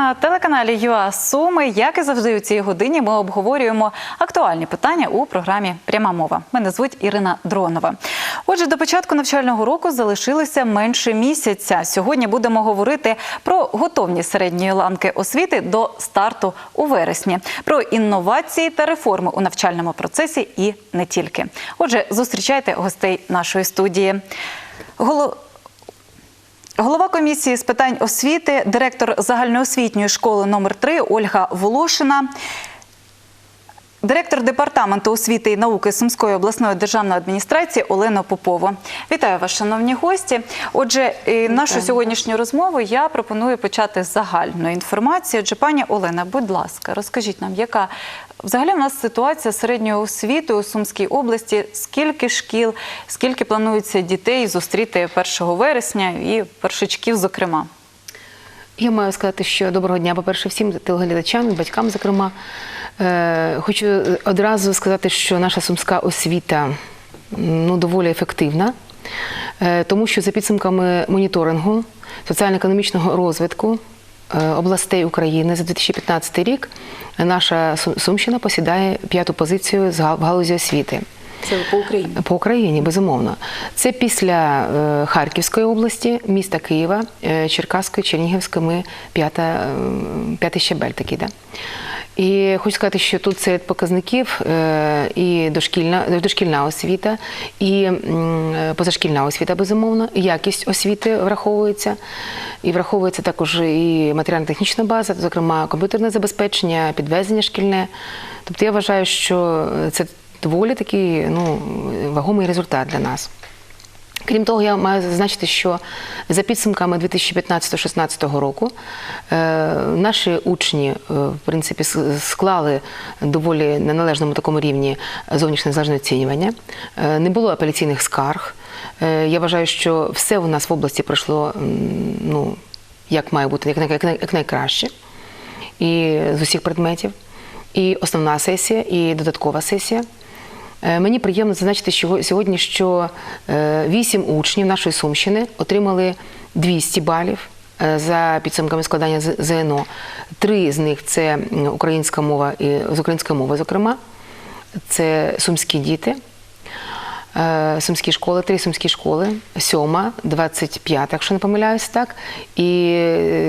на телеканалі ЮА Суми. Як і завжди у цій годині, ми обговорюємо актуальні питання у програмі Пряма мова. Мене звуть Ірина Дронова. Отже, до початку навчального року залишилося менше місяця. Сьогодні будемо говорити про готовність середньої ланки освіти до старту у вересні, про інновації та реформи у навчальному процесі і не тільки. Отже, зустрічайте гостей нашої студії. Голо... Голова комісії з питань освіти, директор загальноосвітньої школи номер 3 Ольга Волошина. Директор департаменту освіти і науки Сумської обласної державної адміністрації Олена Попова. Вітаю вас, шановні гості. Отже, нашу сьогоднішню розмову я пропоную почати з загальної інформації. Отже, пані Олена, будь ласка, розкажіть нам, яка взагалі в нас ситуація середньої освіти у Сумській області? Скільки шкіл, скільки планується дітей зустріти 1 вересня і першачків, зокрема? Я маю сказати, що доброго дня, по-перше, всім телеглядачам батькам, зокрема. Е, Хочу одразу сказати, що наша сумська освіта ну, доволі ефективна, е, тому що за підсумками моніторингу соціально-економічного розвитку е, областей України за 2015 рік наша Сумщина посідає п'яту позицію в галузі освіти. Це по Україні. По Україні, безумовно. Це після е, Харківської області, міста Києва, е, Черкаської, Чернігівської, ми п'ята, е, п'ятий щебель такий. Да? І хочу сказати, що тут серед показників е, і дошкільна, дошкільна освіта, і позашкільна освіта, безумовно, якість освіти враховується. І враховується також і матеріально-технічна база, зокрема комп'ютерне забезпечення, підвезення шкільне. Тобто я вважаю, що це доволі такий ну, вагомий результат для нас. Крім того, я маю зазначити, що за підсумками 2015-16 року е, наші учні, е, в принципі, склали доволі на належному такому рівні зовнішнє незалежне оцінювання. Е, не було апеляційних скарг. Я вважаю, що все у нас в області пройшло ну, як має бути, як найкраще і з усіх предметів. І основна сесія, і додаткова сесія. Е, Мені приємно зазначити що сьогодні, що е, вісім учнів нашої Сумщини отримали 200 балів е, за підсумками складання ЗНО. Три з них це українська мова і з української мови, зокрема. Це сумські діти. Е, Сумські школи, три сумські школи, сьома, 25, якщо не помиляюсь, так, і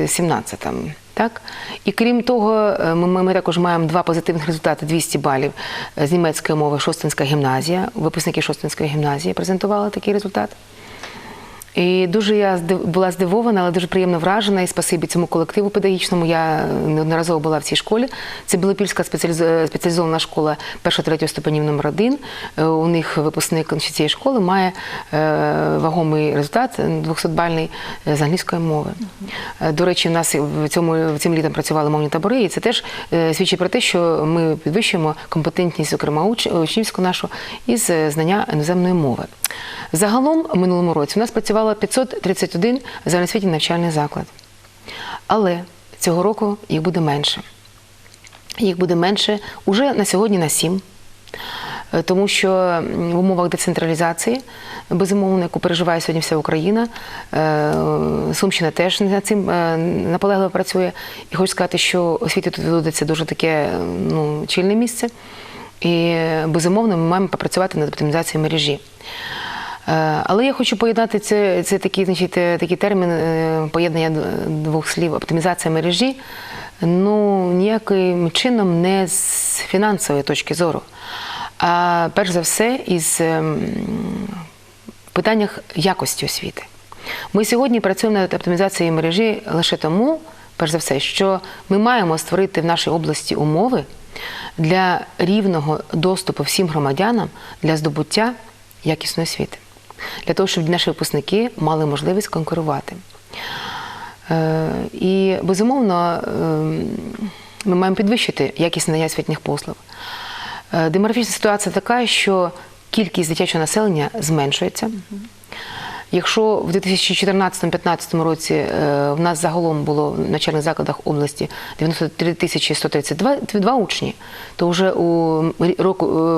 17. Так? І крім того, е, ми, ми, також маємо два позитивних результати: 200 балів е, з німецької мови Шостинська гімназія. Випускники Шостинської гімназії презентували такий результат. І дуже я була здивована, але дуже приємно вражена. І спасибі цьому колективу педагогічному. Я неодноразово була в цій школі. Це Білопільська спеціаліз- спеціалізована школа першого-третього ступенів номер 1 У них випускник цієї школи має е, вагомий результат 200-бальний з англійської мови. Е, До речі, в нас в цьому цим літом працювали мовні табори, і це теж е, свідчить про те, що ми підвищуємо компетентність, зокрема учнівську нашу, із е, знання іноземної мови. Загалом в минулому році у нас працювало 531 загальноосвітній навчальний заклад. Але цього року їх буде менше. Їх буде менше уже на сьогодні на 7. Е, Тому що в умовах децентралізації, безумовно, яку переживає сьогодні вся Україна, е, Сумщина теж над цим е, наполегливо працює. І хочу сказати, що освіті тут відводиться дуже таке ну, чільне місце. І безумовно ми маємо попрацювати над оптимізацією мережі. Е, Але я хочу поєднати це, це такий, значить, е, такий термін е, поєднання двох слів оптимізація мережі. Ну, ніяким чином не з фінансової точки зору. А перш за все, із ем, питаннях якості освіти. Ми сьогодні працюємо над оптимізацією мережі лише тому, перш за все, що ми маємо створити в нашій області умови для рівного доступу всім громадянам для здобуття якісної освіти, для того, щоб наші випускники мали можливість конкурувати. Е, І безумовно ем, ми маємо підвищити якість надання освітніх послуг. Е, Демографічна ситуація така, що кількість дитячого населення зменшується. Якщо в 2014-2015 році е, в нас загалом було в начальних закладах області 93 тисячі 132 два учні, то вже у е,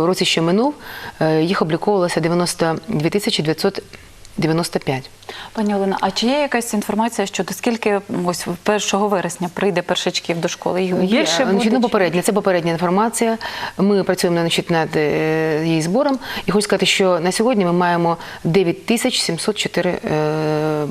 році, що минув, е, їх обліковувалося 92 тисячі 995. Пані Олена, а чи є якась інформація щодо скільки ось 1 вересня прийде першачків до школи? Їх більше Є, буде? ну, попередня, це попередня інформація. Ми працюємо значить, над е, її збором. І хочу сказати, що на сьогодні ми маємо 9704 е,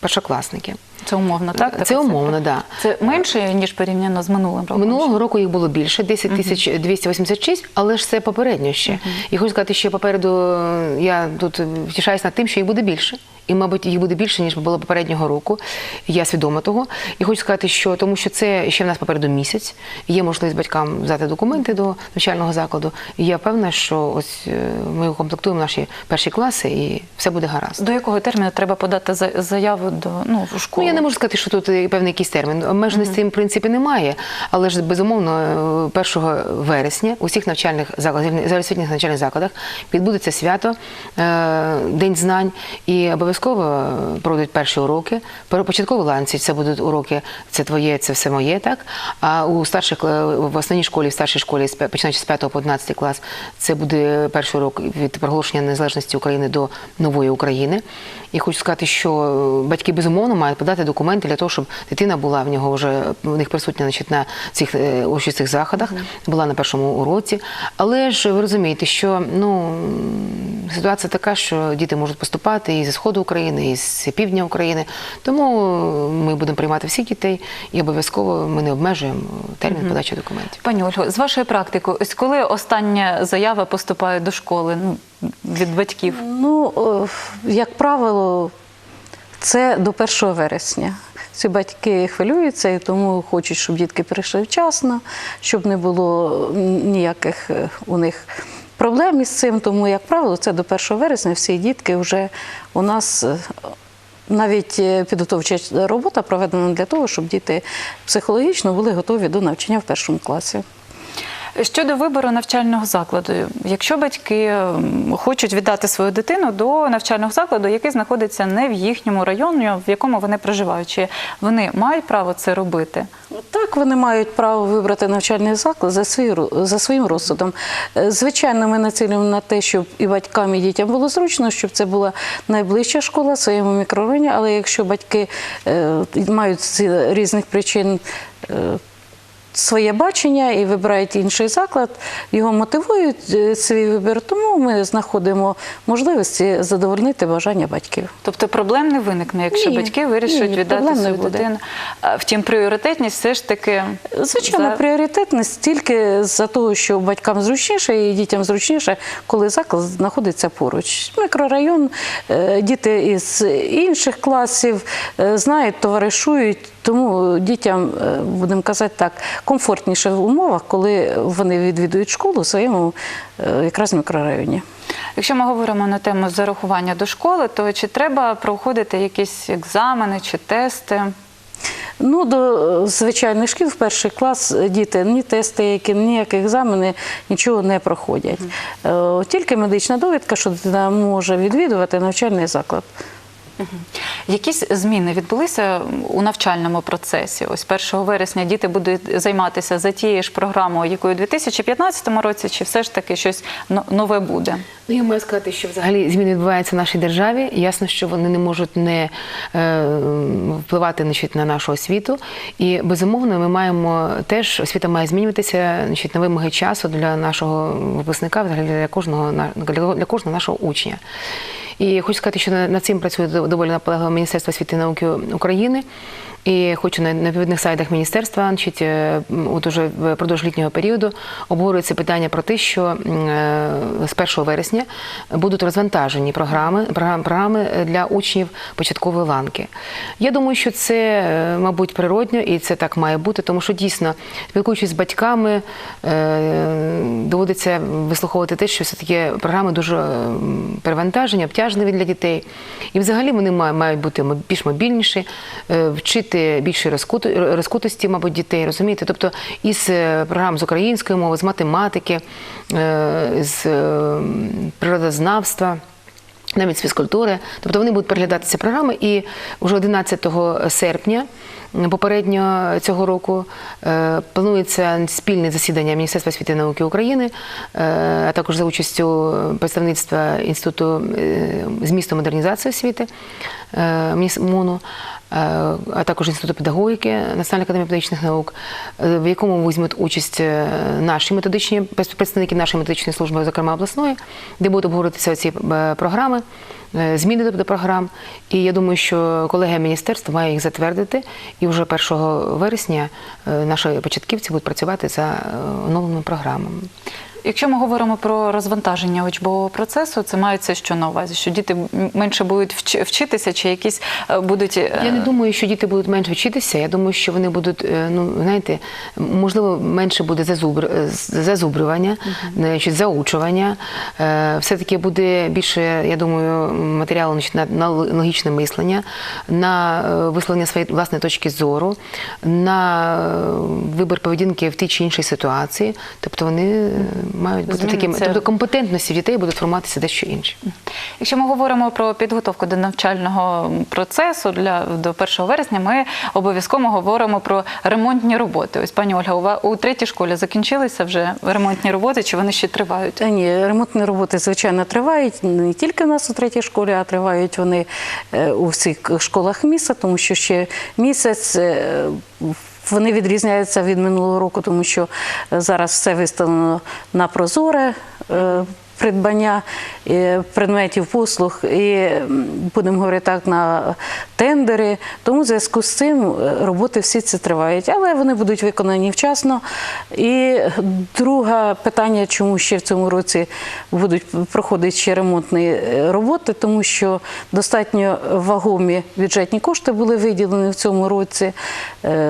першокласники. Це умовно, так? Це умовно, да. Це менше, ніж порівняно з минулим роком? Минулого року їх було більше 10 тисяч 286, але ж це попередньо ще. І хочу сказати, що попереду е, я тут втішаюсь над тим, що їх буде більше. І, мабуть, їх буде більше, ніж було попереднього року. Я свідома того. І хочу сказати, що тому що це ще в нас попереду місяць. Є можливість батькам взяти документи до навчального закладу. І я певна, що ось е, ми укомплектуємо наші перші класи, і все буде гаразд. До якого терміну треба подати заяву до ну, в школу? Ну, я не можу сказати, що тут певний якийсь термін. Обмеженості в принципі немає, але ж безумовно е, 1 вересня у всіх навчальних закладах, загальноосвітніх навчальних закладах відбудеться свято е, День знань і обов'язково пройдуть перші уроки. Початкові ланці це будуть уроки, це твоє, це все моє, так. А у старших в основній школі, в старшій школі, починаючи з 5 по 11 клас, це буде перший урок від проголошення незалежності України до нової України. І хочу сказати, що батьки безумовно мають подати документи для того, щоб дитина була в нього вже в них присутня значить, на цих е, урочистих заходах, була на першому уроці. Але ж ви розумієте, що ну ситуація така, що діти можуть поступати і зі сходу України, і з півдня України. Тому ми будемо приймати всіх дітей і обов'язково ми не обмежуємо термін подачі документів. Пані Ольго, з вашої практики, ось коли остання заява поступає до школи ну, від батьків? Ну, як правило, це до 1 вересня. Ці батьки хвилюються і тому хочуть, щоб дітки прийшли вчасно, щоб не було ніяких е, у них проблем із цим. Тому, як правило, це до 1 вересня всі дітки вже у нас. е, Навіть е, підготовча робота проведена для того, щоб діти психологічно були готові до навчання в першому класі. Щодо вибору навчального закладу, якщо батьки хочуть віддати свою дитину до навчального закладу, який знаходиться не в їхньому районі, в якому вони проживають, чи вони мають право це робити? Так, вони мають право вибрати навчальний заклад за, свій, за своїм розсудом. Е, Звичайно, ми націлюємо на те, щоб і батькам, і дітям було зручно, щоб це була найближча школа в своєму мікрорайоні. Але якщо батьки е, мають з різних причин. Своє бачення і вибирають інший заклад, його мотивують е, свій вибір, тому ми знаходимо можливості задовольнити бажання батьків. Тобто проблем не виникне, якщо Ні, батьки вирішать ні, віддати свою дитину. Втім, пріоритетність все ж таки Звичайно, за- пріоритетність тільки за того, що батькам зручніше і дітям зручніше, коли заклад знаходиться поруч. Мікрорайон, е, діти із інших класів е, знають, товаришують, тому дітям, будемо казати так, комфортніше в умовах, коли вони відвідують школу в своєму е, якраз мікрорайоні. Якщо ми говоримо на тему зарахування до школи, то чи треба проходити якісь екзамени чи тести? Ну, до е, звичайних шкіл в перший клас е, діти ні тести, які, ніякі екзамени нічого не проходять. Е, Тільки медична довідка, що дитина може відвідувати навчальний заклад. Якісь зміни відбулися у навчальному процесі? Ось 1 вересня діти будуть займатися за тією ж програмою, якою у 2015 році, чи все ж таки щось нове буде? Ну, я маю сказати, що взагалі зміни відбуваються в нашій державі. Ясно, що вони не можуть не е, впливати значить, на нашу освіту. І безумовно, ми маємо теж освіта має змінюватися значить, на вимоги часу для нашого випускника, взагалі для кожного для кожного нашого учня. І хочу сказати, що над цим працює доволі наполегливо Міністерство освіти і науки України. І хочу на відповідних сайтах міністерства, значить, е, от уже впродовж літнього періоду обговорюється питання про те, що е, з 1 вересня будуть розвантажені програми, програми для учнів початкової ланки. Я думаю, що це, е, мабуть, природньо і це так має бути, тому що дійсно, спілкуючись з батьками, е, доводиться вислуховувати те, що все-таки програми дуже перевантажені, обтяжливі для дітей. І взагалі вони мають бути більш мобільніші, е, вчити більше розкутості, мабуть, дітей, розумієте? Тобто із е, програм з української мови, з математики, е, з природознавства. Навіть з фізкультури, тобто вони будуть переглядати ці програми, і вже 11 серпня Попередньо цього року е, планується спільне засідання Міністерства освіти і науки України, е, а також за участю представництва Інституту е, змісту модернізації освіти МОНу, а також Інституту педагогіки Національної академії педагогічних наук, в якому візьмуть участь наші методичні представники нашої методичної служби, зокрема обласної, де будуть обговорюватися ці програми, зміни до- до програм. І я думаю, що колегія міністерства має їх затвердити, і вже 1 вересня е, наші початківці будуть працювати за е, оновленими програмами. Якщо ми говоримо про розвантаження учбового процесу, це мається що на увазі? Що діти менше будуть вч- вчитися, чи якісь е, будуть е, Я не думаю, що діти будуть менше вчитися. Я думаю, що вони будуть, е, ну знаєте, можливо, менше буде зазубр... зазубрювання, значить, заучування. Е, Все-таки буде більше, я думаю, матеріалу значить, на, на логічне мислення, на висловлення своєї власної точки зору, на вибір поведінки в тій чи іншій ситуації. Тобто вони мають бути такими, тобто компетентності дітей будуть формуватися дещо інше. Якщо ми говоримо про підготовку до навчального процесу для до 1 вересня, ми обов'язково говоримо про ремонтні роботи. Ось пані Ольга, у у третій школі закінчилися вже ремонтні роботи, чи вони ще тривають? Та ні, ремонтні роботи, звичайно, тривають не тільки у нас у третій школі, а тривають вони е, у всіх школах міста, тому що ще місяць. Е, Вони відрізняються від минулого року, тому що е, зараз все виставлено на прозоре. Придбання е, предметів послуг і будемо говорити так на тендери. Тому в зв'язку з цим е, роботи всі ці тривають, але вони будуть виконані вчасно. І друге питання, чому ще в цьому році будуть проходити ще ремонтні е, роботи, тому що достатньо вагомі бюджетні кошти були виділені в цьому році.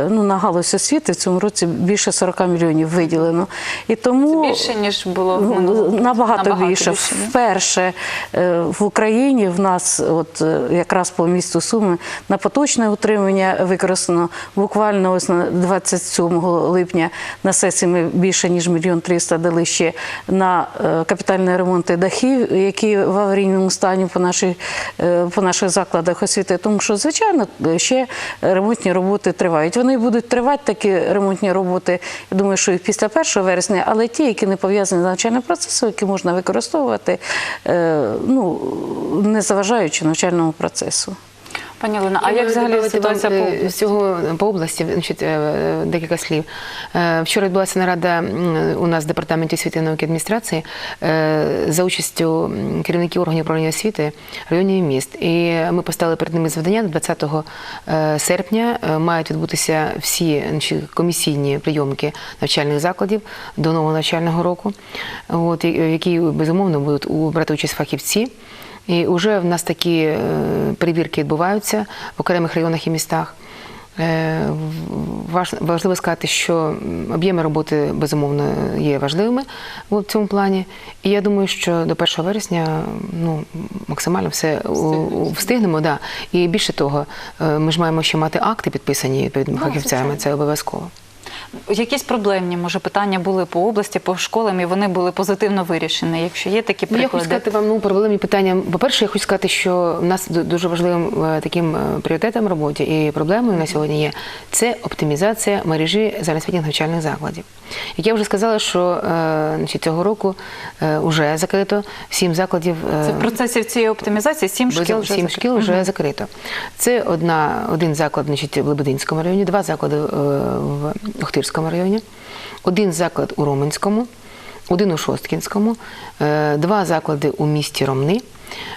Ну, на галузь освіти в цьому році більше 40 мільйонів виділено. І тому Це більше, ніж було в минулому? Ну, Набагато, більше. Вперше е, в Україні в нас, от е, якраз по місту Суми, на поточне утримання використано буквально ось на 27 липня на сесії ми більше ніж мільйон триста дали ще на е, капітальні ремонти дахів, які в аварійному стані по наших, е, по наших закладах освіти. Тому що, звичайно, ще ремонтні роботи тривають. Вони будуть тривати такі ремонтні роботи. Я думаю, що і після 1 вересня, але ті, які не пов'язані з навчальним процесом, які можна використовувати, е, ну не заважаючи навчальному процесу. Пані Олена, а як взагалі ситуація вам, по е, області? з цього по області? Значить, е, декілька слів. Е, Вчора відбулася нарада у нас в департаменті освіти і науки адміністрації за участю керівників органів управління освіти районів і міст. І ми поставили перед ними завдання 20 е, серпня мають відбутися всі значить, комісійні прийомки навчальних закладів до нового навчального року, от, в які безумовно будуть брати участь фахівці. І вже в нас такі е, перевірки відбуваються в окремих районах і містах. Е, Важливо сказати, що об'єми роботи безумовно є важливими в цьому плані. І я думаю, що до 1 вересня ну, максимально все у- встигнемо. Да. І більше того, е, ми ж маємо ще мати акти підписані відповідними фахівцями. Це обов'язково. Якісь проблемні може питання були по області, по школам, і вони були позитивно вирішені. Якщо є такі Ну, я хочу сказати вам ну, проблемні питання. По-перше, я хочу сказати, що в нас дуже важливим е, таким е, пріоритетом в роботі і проблемою на сьогодні є це оптимізація мережі загальноосвітніх навчальних закладів. Як я вже сказала, що е, значить, цього року вже закрито сім закладів. це в процесі цієї оптимізації сім шкіл вже сім шкіл вже закрито. Це одна, один заклад значить, в Лебединському районі, два заклади в Охтирському районі, один заклад у Роменському, один у Шосткінському, е, два заклади у місті Ромни.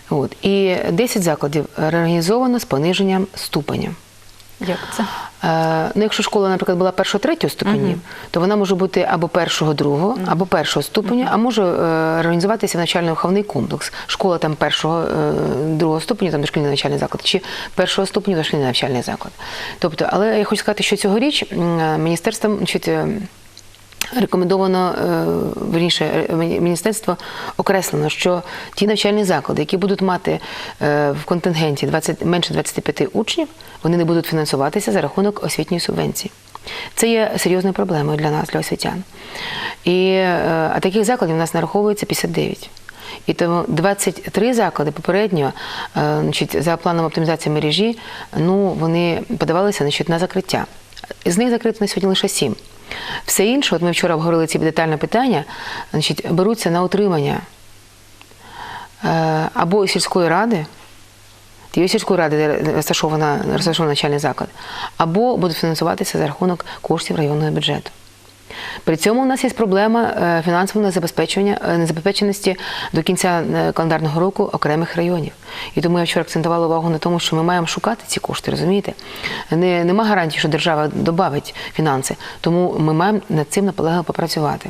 От, і 10 закладів реорганізовано з пониженням ступеня. Як це? Е, ну, якщо школа, наприклад, була першого третього ступенів, то вона може бути або першого другого, або першого ступеня, а може е, організуватися в навчально-виховний комплекс. Школа там першого, е, другого ступеню, там дошкільний навчальний заклад, чи першого ступеню дошкільний навчальний заклад. Тобто, але я хочу сказати, що цьогоріч е, міністерством значить, е, Рекомендовано е, верніше міністерство окреслено, що ті навчальні заклади, які будуть мати е, в контингенті 20, менше 25 учнів, вони не будуть фінансуватися за рахунок освітньої субвенції. Це є серйозною проблемою для нас, для освітян. І, е, а таких закладів у нас нараховується 59. І тому 23 заклади попередньо, значить, за планом оптимізації мережі, ну, вони подавалися значить, на закриття. З них закрито на сьогодні лише 7. Все інше, от ми вчора обговорили ці детальні питання, значить, беруться на утримання е, або сільської ради, тієї сільської ради, де розташована, розташований навчальний заклад, або будуть фінансуватися за рахунок коштів районного бюджету. При цьому у нас є проблема е, фінансового незабезпечення е, незабезпеченості до кінця е, календарного року окремих районів. І тому я вчора акцентувала увагу на тому, що ми маємо шукати ці кошти, розумієте? Не, нема гарантії, що держава додавить фінанси, тому ми маємо над цим наполегливо попрацювати.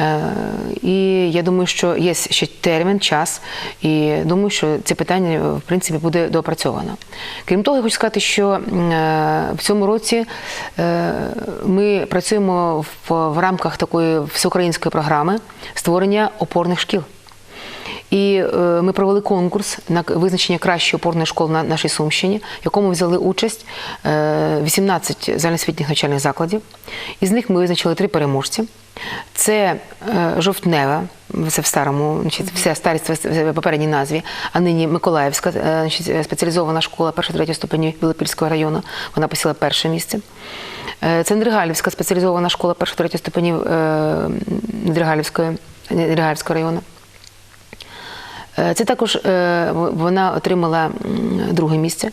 Е, І я думаю, що є ще термін, час, і думаю, що це питання в принципі буде доопрацьовано. Крім того, я хочу сказати, що е, в цьому році е, ми працюємо в, в рамках такої всеукраїнської програми створення опорних шкіл. І е, ми провели конкурс на визначення кращої опорної школи на нашій Сумщині, в якому взяли участь е, 18 загальноосвітніх навчальних закладів. Із них ми визначили три переможці. Це е, Жовтнева, це в старому, значить, все старість в попередній назві, а нині Миколаївська е, значить, е, спеціалізована школа першого-третього ступеню Білопільського району. Вона посіла перше місце. Е, Це Недригалівська спеціалізована школа першого-третього ступенів е, Недригалівської, Недригалівського району. Е, Це також е, вона отримала друге місце.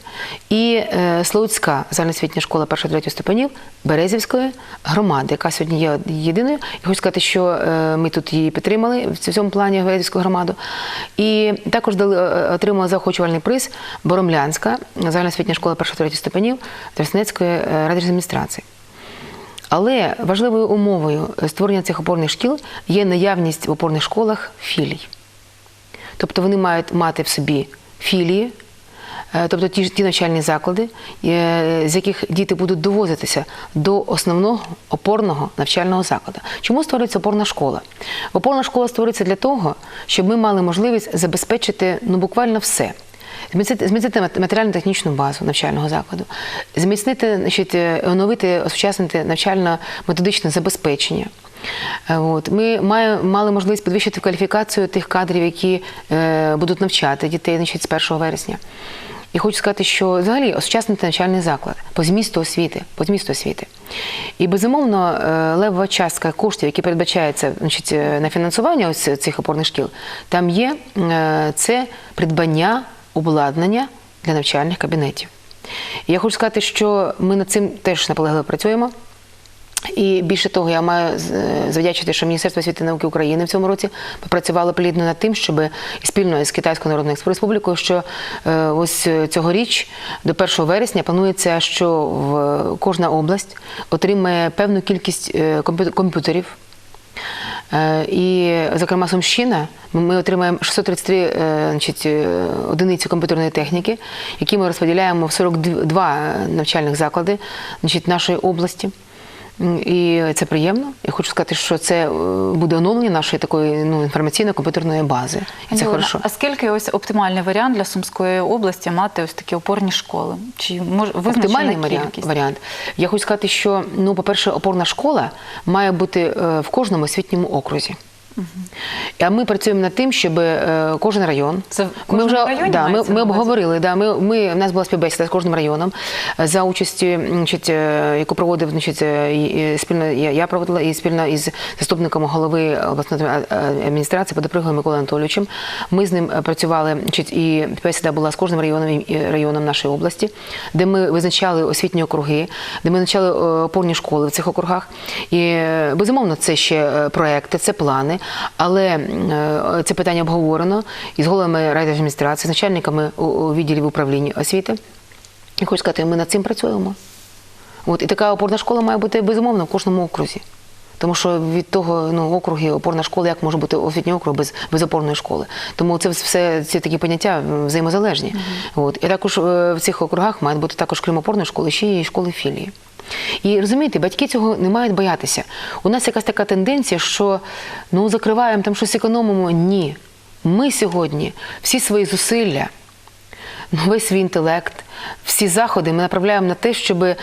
І е, Слуцька загальноосвітня школа першого третього ступенів Березівської громади, яка сьогодні є єдиною. Я хочу сказати, що ми тут її підтримали в цьому плані Березівську громаду. І також отримала заохочувальний приз Боромлянська загальноосвітня школа першого третього ступенів Тростянецької е, райдержадміністрації. Але важливою умовою створення цих опорних шкіл є наявність в опорних школах філій. Тобто вони мають мати в собі філії, е, тобто ті, ті навчальні заклади, е, з яких діти будуть довозитися до основного опорного навчального закладу. Чому створюється опорна школа? Опорна школа створюється для того, щоб ми мали можливість забезпечити ну, буквально все. Зміцнити, зміцнити матеріально-технічну базу навчального закладу, зміцнити, значить, е, оновити, осучаснити навчально-методичне забезпечення. Е, От. Ми має, мали можливість підвищити кваліфікацію тих кадрів, які е, будуть навчати дітей значить, з 1 вересня. І хочу сказати, що взагалі осучаснити навчальний заклад по змісту освіти, по змісту освіти. І безумовно, е, левова частка коштів, які передбачаються значить, на фінансування ось цих опорних шкіл, там є це придбання обладнання для навчальних кабінетів. Я хочу сказати, що ми над цим теж наполегливо працюємо. І більше того, я маю е, завдячити, що Міністерство освіти і науки України в цьому році попрацювало плідно над тим, щоб спільно з Китайською Народною Республікою, що е, ось цьогоріч до 1 вересня планується, що кожна область отримає певну кількість е, комп'ю- комп'ютерів. Е, І, зокрема, Сумщина, ми- отримаємо 633 е, значить, е, одиниці комп'ютерної техніки, які ми розподіляємо в 42 навчальних заклади значить, нашої області. І це приємно. Я хочу сказати, що це е, буде оновлення нашої такої ну, інформаційно-комп'ютерної бази. І це хорошо. А скільки ось оптимальний варіант для Сумської області мати ось такі опорні школи? Чи може Оптимальний варіант, варіант. Я хочу сказати, що ну, по-перше, опорна школа має бути е, в кожному освітньому окрузі. А ми працюємо над тим, щоб е, кожен район. Це ми вже районі да, ми, ми обговорили. Да, ми, ми, у нас була співбесіда з кожним районом е, за участю, значить, е, яку проводив значить, і- спільно я, проводила і спільно із заступником голови обласної адміністрації Подоприголом Миколою Анатолійовичем. Ми з ним працювали, значить, і бесіда була з кожним районом і районом нашої області, де ми визначали освітні округи, де ми визначали опорні школи в цих округах. І безумовно, це ще проекти, це плани, але е, це питання обговорено із головами райдержадміністрації, з начальниками відділів управління освіти. І хочу сказати, ми над цим працюємо. От, і така опорна школа має бути безумовно в кожному окрузі. Тому що від того ну, округи, опорна школа, як може бути освітній округ без, без опорної школи. Тому це все ці такі поняття взаємозалежні. От. І також е, в цих округах мають бути також, крім опорної школи, ще й школи філії. І розумієте, батьки цього не мають боятися. У нас якась така тенденція, що ну закриваємо там щось економимо. Ні. Ми сьогодні всі свої зусилля ну, весь свій інтелект, всі заходи ми направляємо на те, щоб е,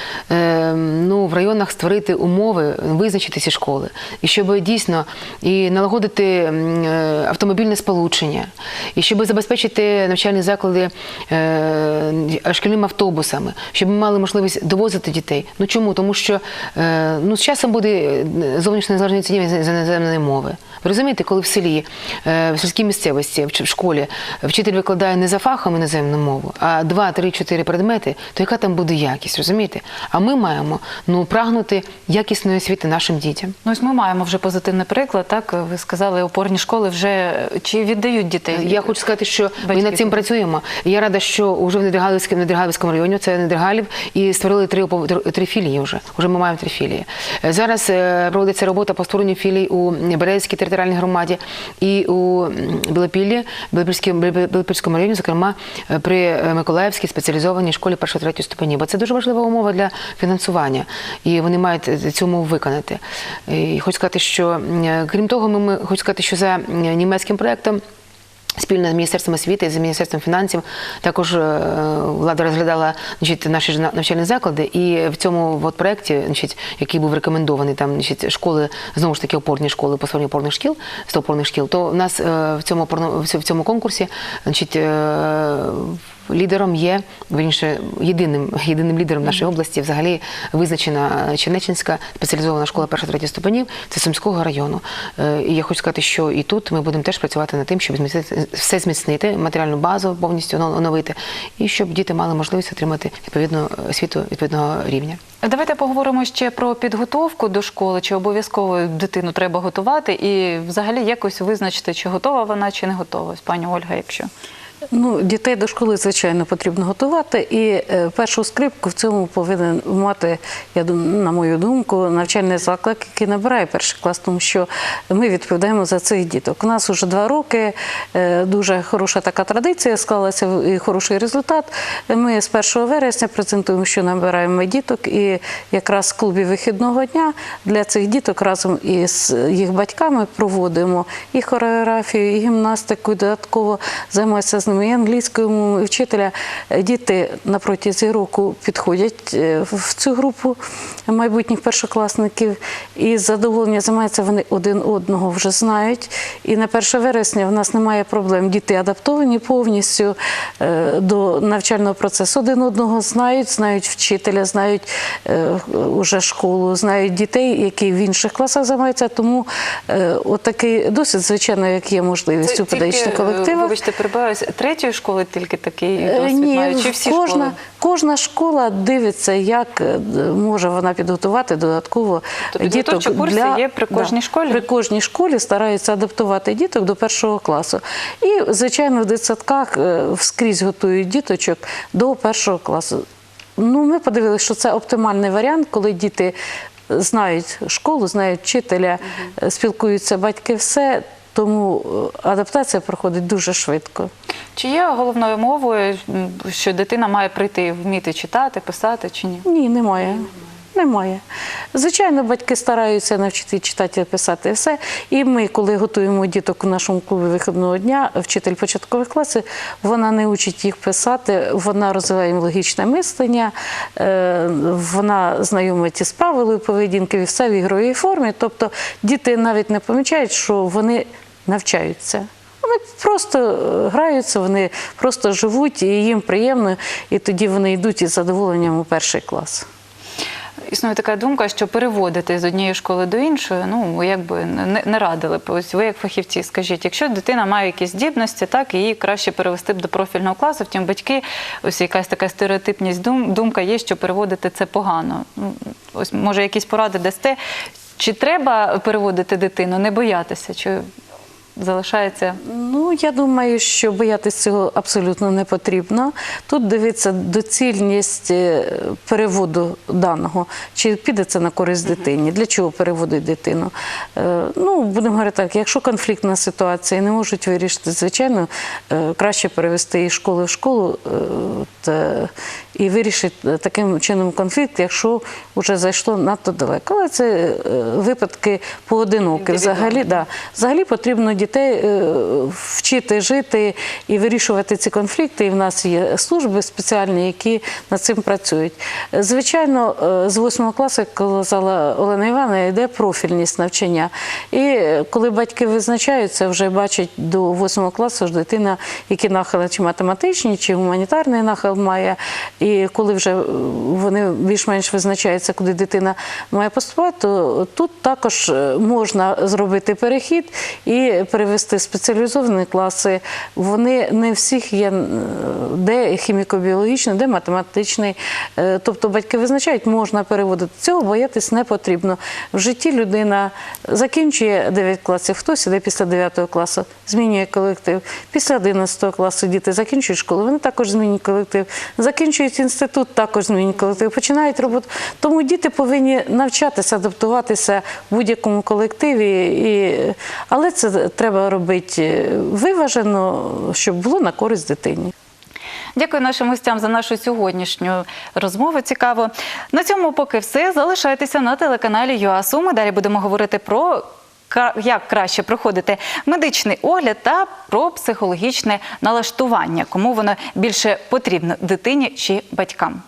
ну, в районах створити умови, визначити ці школи, і щоб дійсно і налагодити е, автомобільне сполучення, і щоб забезпечити навчальні заклади е, шкільними автобусами, щоб ми мали можливість довозити дітей. Ну чому? Тому що е, ну, з часом буде зовнішнє незалежне за іноземної мови. Ви розумієте, коли в селі, в сільській місцевості, в школі вчитель викладає не за фахом іноземну мову, а два, три, чотири предмети, то яка там буде якість, розумієте? А ми маємо ну, прагнути якісної освіти нашим дітям. Ну, ось ми маємо вже позитивний приклад. Так ви сказали, опорні школи вже чи віддають дітей? Я хочу сказати, що ми над цим працюємо. І Я рада, що вже в Недригалівському, Недригалівському районі, це Недригалів, і створили три, три філії вже. Вже ми маємо три філії. Зараз е, проводиться робота по створенню філій у Березькій територіальній громаді і у Білопіллі, Білопільському районі, зокрема е, при е, Миколаївській спеціалізованій школі першого третього ступені. Бо це дуже важлива умова для фінансування, і вони мають е, цю умову виконати. І хочу сказати, що е, крім того, ми, ми хочу сказати, що за німецьким проектом. Спільно з міністерством освіти і з міністерством фінансів також е, влада розглядала значить, наші навчальні заклади, і в цьому от проєкті, значить, який був рекомендований там значить, школи, знову ж таки опорні школи по створенню опорних шкіл, 100 опорних шкіл, то в нас е, в цьому- в цьому конкурсі, значить. Е, Лідером є вірніше єдиним єдиним лідером нашої області. Взагалі визначена Чернеччинська спеціалізована школа першого третього ступенів. Це Сумського району. Е, І я хочу сказати, що і тут ми будемо теж працювати над тим, щоб зміцнити все зміцнити, матеріальну базу повністю оновити, і щоб діти мали можливість отримати відповідну освіту відповідного рівня. Давайте поговоримо ще про підготовку до школи. Чи обов'язково дитину треба готувати, і взагалі якось визначити, чи готова вона, чи не готова. Пані Ольга, якщо Ну, дітей до школи, звичайно, потрібно готувати. І е, першу скрипку в цьому повинен мати, я дум- на мою думку, навчальний заклад, який набирає перший клас, тому що ми відповідаємо за цих діток. У нас вже два роки е, дуже хороша така традиція склалася і хороший результат. Ми з 1 вересня презентуємо, що набираємо діток, і якраз в клубі вихідного дня для цих діток разом із їх батьками проводимо і хореографію, і гімнастику, і додатково займаємося з ними і і вчителя. Діти на протязі року підходять е, в цю групу майбутніх першокласників, і з задоволення займаються вони один одного вже знають. І на 1 вересня в нас немає проблем. Діти адаптовані повністю е, до навчального процесу. Один одного знають, знають вчителя, знають е, уже школу, знають дітей, які в інших класах займаються. Тому отакий досвід, звичайно, як є можливість у педагогічних колективах. Вибачте, перебуваюсь, третьої школи тільки такий Е, досвід Ні, мають, чи всі кожна, школи? кожна школа дивиться, як е, може вона підготувати додатково Тобто діток курси для є при кожній школі? При кожній школі стараються адаптувати діток до першого класу. І, звичайно, в дитсадках е, скрізь готують діточок до першого класу. Ну, ми подивилися, що це оптимальний варіант, коли діти знають школу, знають вчителя, спілкуються батьки, все. Тому е, адаптація проходить дуже швидко. Чи є головною мовою, що дитина має прийти вміти читати, писати чи ні? Ні, немає. Немає. Звичайно, батьки стараються навчити читати, писати все. І ми, коли готуємо діток у нашому клубі вихідного дня, вчитель початкових класів, вона не учить їх писати, вона розвиває їм логічне мислення, е, вона знайомить із правилою поведінки, і все в ігровій формі. Тобто діти навіть не помічають, що вони навчаються. Вони просто е, граються, вони просто живуть, і їм приємно, і тоді вони йдуть із задоволенням у перший клас. Існує така думка, що переводити з однієї школи до іншої, ну якби не, не радили б. Ось ви як фахівці, скажіть, якщо дитина має якісь здібності, так її краще перевести б до профільного класу. Втім, батьки, ось якась така стереотипність дум, думка є, що переводити це погано. Ну, Ось може якісь поради дасте. Чи треба переводити дитину, не боятися? Чи залишається Ну, я думаю, що боятися цього абсолютно не потрібно. Тут дивиться доцільність е, переводу даного, чи піде це на користь дитині, для чого переводить дитину. Е, Ну, будемо говорити так, якщо конфліктна ситуація не можуть вирішити, звичайно, е, краще перевести із школи в школу та і вирішити е, таким чином конфлікт, якщо вже зайшло надто далеко. Але це е, випадки поодинокі. Взагалі, да. Взагалі потрібно дітей е, вчити жити і вирішувати ці конфлікти. І в нас є служби спеціальні, які над цим працюють. Звичайно, з 8 класу, як казала Олена Івановна, йде профільність навчання. І коли батьки визначаються, вже бачать до 8 класу ж дитина, які нахили чи математичні, чи гуманітарний нахил має. І коли вже е, вони більш-менш визначаються, куди дитина має поступати, то тут також е, можна зробити перехід і перевести спеціалізовані класи. Вони не всіх є, де хіміко-біологічний, де математичний. Е, Тобто батьки визначають, можна переводити. Цього боятись не потрібно. В житті людина закінчує 9 класів, хтось іде після 9 класу, змінює колектив. Після 11 класу діти закінчують школу, вони також змінюють колектив. Закінчують інститут, також змінюють колектив, починають роботу. Тому діти повинні навчатися, адаптуватися в будь-якому колективі. І... Але це треба робити виважено, щоб було на користь дитині. Дякую нашим гостям за нашу сьогоднішню розмову. Цікаво. На цьому поки все. Залишайтеся на телеканалі ЮАСУ. Ми далі будемо говорити про як краще проходити медичний огляд та про психологічне налаштування, кому воно більше потрібно дитині чи батькам.